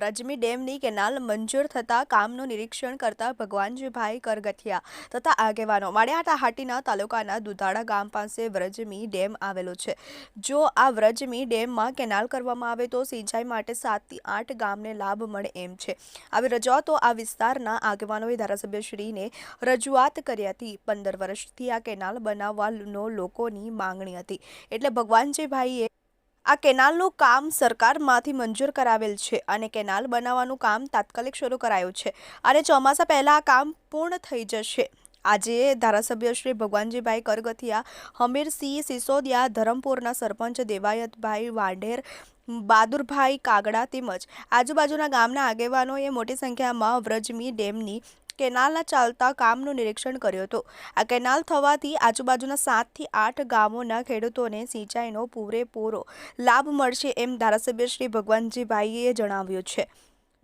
વ્રજમી ડેમની કેનાલ મંજૂર થતા કામનું નિરીક્ષણ કરતા ભગવાનજીભાઈ કરગથિયા તથા આગેવાનો માળિયાટા હાટીના તાલુકાના દુધાળા ગામ પાસે વ્રજમી ડેમ આવેલો છે. જો આ વ્રજમી ડેમમાં કેનાલ કરવામાં આવે તો સિંચાઈ માટે સાતથી આઠ ગામને લાભ મળે એમ છે. આવી રજૂઆતો આ વિસ્તારના આગેવાનોએ ધારાસભ્યશ્રીને રજૂઆત કરી હતી. પંદર વર્ષથી આ કેનાલ બનાવવાનો લોકોની માંગણી હતી. એટલે ભગવાનજીભાઈએ આ કેનાલનું કામ સરકારમાંથી મંજૂર કરાવેલ છે અને કેનાલ બનાવવાનું કામ તાત્કાલિક શરૂ કરાયું છે. અને ચોમાસા પહેલાં આ કામ પૂર્ણ થઈ જશે. આજે ધારાસભ્ય શ્રી ભગવાનજીભાઈ કરગથિયા હમીરસિંહ સિસોદિયા, ધરમપુરના સરપંચ દેવાયતભાઈ વાંઢેર, બહાદુરભાઈ કાગડા તેમજ આજુબાજુના ગામના આગેવાનોએ મોટી સંખ્યામાં વ્રજમી ડેમની કેનાલના ચાલતા કામનું નિરીક્ષણ કર્યું હતું. આ કેનાલ થવાથી આજુબાજુના સાતથી આઠ ગામોના ખેડૂતોને સિંચાઈનો પૂરેપૂરો લાભ મળશે એમ ધારાસભ્ય શ્રી ભગવાનજીભાઈએ જણાવ્યું છે.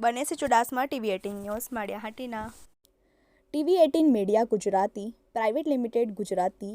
બને છે Chudasama TV eighteen news, Maliyahatina. TV eighteen media Gujarati, private limited Gujarati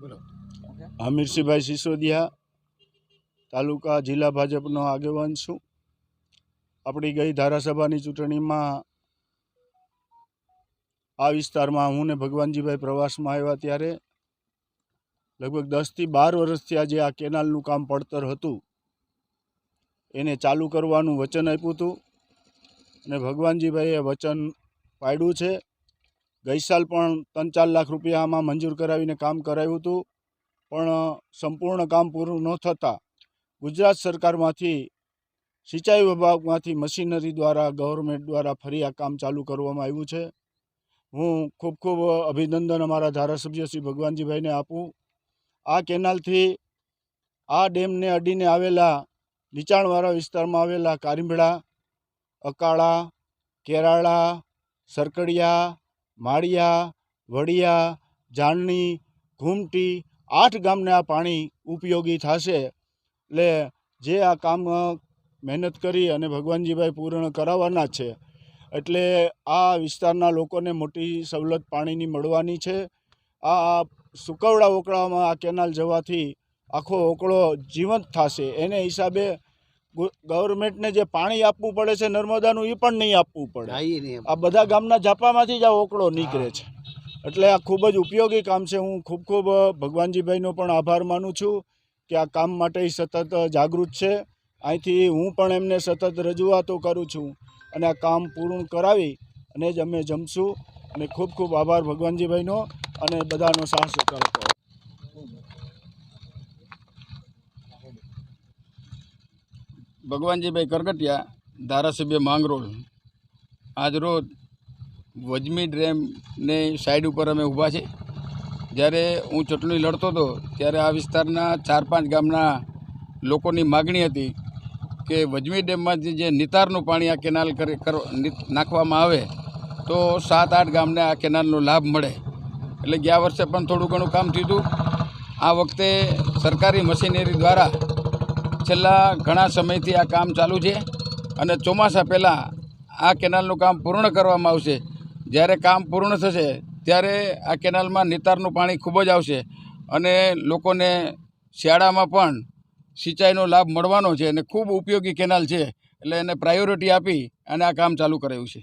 હમીરસિંહભાઈ Sisodia તાલુકા જિલ્લા ભાજપનો આગેવાન છું. આપણી ગઈ ધારાસભાની ચૂંટણીમાં આ વિસ્તારમાં હું ને ભગવાનજીભાઈ પ્રવાસમાં આવ્યા ત્યારે લગભગ દસથી બાર વર્ષથી આજે આ કેનાલનું કામ પડતર હતું. એને ચાલુ કરવાનું વચન આપ્યું હતું. અને ભગવાનજીભાઈએ વચન પાડ્યું છે. ગઈ સાલ પણ ત્રણ ચાર લાખ રૂપિયા આમાં મંજૂર કરાવીને કામ કરાવ્યું હતું. પણ સંપૂર્ણ કામ પૂરું ન થતાં ગુજરાત સરકારમાંથી, સિંચાઈ વિભાગમાંથી મશીનરી દ્વારા, ગવર્મેન્ટ દ્વારા ફરી આ કામ ચાલુ કરવામાં આવ્યું છે. હું ખૂબ ખૂબ અભિનંદન અમારા ધારાસભ્ય શ્રી ભગવાનજીભાઈને આપું. આ કેનાલથી, આ ડેમને અડીને આવેલા, નીચાણવાળા વિસ્તારમાં આવેલા કારીંભળા, અકાળા, કેરાળા, સરકડિયા માળિયા, વડિયા જાણની ઘૂમટી, આઠ ગામને આ પાણી ઉપયોગી થશે. એટલે જે આ કામ મહેનત કરી અને ભગવાનજીભાઈ પૂર્ણ કરાવવાના છે. એટલે આ વિસ્તારના લોકોને મોટી સવલત પાણીની મળવાની છે. આ સુકવડા ઓકળામાં આ કેનાલ જવાથી આખો ઓકળો જીવંત થશે. એને હિસાબે ગવર્મેન્ટને જે પાણી આપવું પડે છે નર્મદાનું એ પણ નહીં આપવું પડે. આ બધા ગામના ઝાપામાંથી જ આ ઓકળો નીકળે છે. એટલે આ ખૂબ જ ઉપયોગી કામ છે. હું ખૂબ ખૂબ ભગવાનજીભાઈનો પણ આભાર માનું છું કે આ કામ માટે સતત જાગૃત છે. અહીંથી હું પણ એમને સતત રજૂઆતો કરું છું અને આ કામ પૂર્ણ કરાવી અને જ અમે જમશું. અને ખૂબ ખૂબ આભાર ભગવાનજીભાઈનો અને બધાનો સાહસ સહકાર આપો ભગવાનજીભાઈ કરકટિયા ધારાસભ્ય માંગરોળ આજ રોજ વજમી ડેમની સાઈડ ઉપર અમે ઊભા છે જ્યારે હું ચૂંટણી લડતો હતો, ત્યારે આ વિસ્તારના ચાર પાંચ ગામના લોકોની માગણી હતી કે વજમી ડેમમાંથી જે નિતારનું પાણી આ કેનાલ નાખવામાં આવે, તો સાત આઠ ગામને આ કેનાલનો લાભ મળે. એટલે ગયા વર્ષે પણ થોડું ઘણું કામ થયું હતું. આ વખતે સરકારી મશીનરી દ્વારા છેલ્લા ઘણા સમયથી આ કામ ચાલુ છે અને ચોમાસા પહેલાં આ કેનાલનું કામ પૂર્ણ કરવામાં આવશે. જ્યારે કામ પૂર્ણ થશે, ત્યારે આ કેનાલમાં નિતારનું પાણી ખૂબ જ આવશે અને લોકોને શિયાળામાં પણ સિંચાઈનો લાભ મળવાનો છે અને ખૂબ ઉપયોગી કેનાલ છે. એટલે એને પ્રાયોરિટી આપી અને આ કામ ચાલુ કરાયું છે.